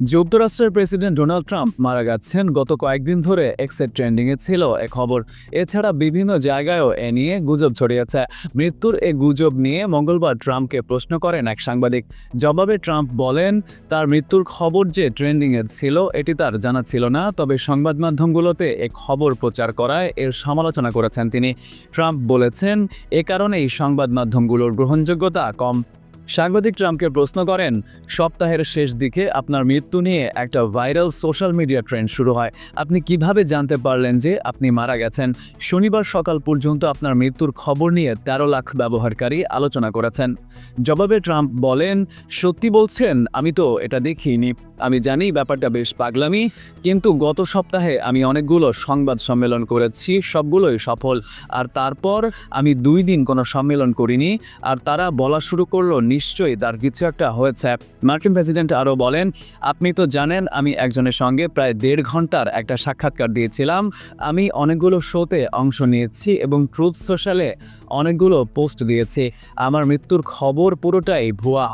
যুক্তরাষ্ট্রের president Donald Trump মারা গেছেন গত কয়েকদিন ধরে এক্সের ট্রেন্ডিংয়ে ছিল এ খবর। এছাড়া বিভিন্ন জায়গায়ও এ নিয়ে গুজব ছড়িয়েছে। মৃত্যুর এ গুজব নিয়ে মঙ্গলবার ট্রাম্পকে প্রশ্ন করেন এক সাংবাদিক। জবাবে ট্রাম্প বলেন, তার মৃত্যুর খবর যে ট্রেন্ডিংয়ে ছিল এটি তার জানা ছিল না, তবে সংবাদ মাধ্যমগুলোতে এ খবর প্রচার করায় এর সমালোচনা করেছেন তিনি। ট্রাম্প বলেছেন, এ কারণেই সংবাদ মাধ্যমগুলোর গ্রহণযোগ্যতা কম। সাংবাদিক ট্রাম্পকে প্রশ্ন করেন, সপ্তাহের শেষ দিকে আপনার মৃত্যু নিয়ে একটা ভাইরাল সোশ্যাল মিডিয়া ট্রেন্ড শুরু হয়। আপনি কীভাবে জানতে পারলেন যে আপনি মারা গেছেন? শনিবার সকাল পর্যন্ত আপনার মৃত্যুর খবর নিয়ে ১৩ লাখ ব্যবহারকারী আলোচনা করেছেন। জবাবে ট্রাম্প বলেন, সত্যি বলছেন, আমি তো এটা দেখিনি। আমি জানি ব্যাপারটা বেশ পাগলামি, কিন্তু গত সপ্তাহে আমি অনেকগুলো সংবাদ সম্মেলন করেছি, সবগুলোই সফল। আর তারপর আমি দুই দিন কোনো সম্মেলন করিনি, আর তারা বলা শুরু করল নিশ্চয়ই তার কিছু একটা হয়েছে। মার্কিন প্রেসিডেন্ট আরও বলেন, আপনি তো জানেন, আমি একজনের সঙ্গে প্রায় দেড় ঘণ্টার একটা সাক্ষাৎকার দিয়েছিলাম। আমি অনেকগুলো শোতে অংশ নিয়েছি এবং ট্রুথ সোশ্যালে অনেকগুলো পোস্ট দিয়েছি। আমার মৃত্যুর খবর পুরোটাই ভুয়া।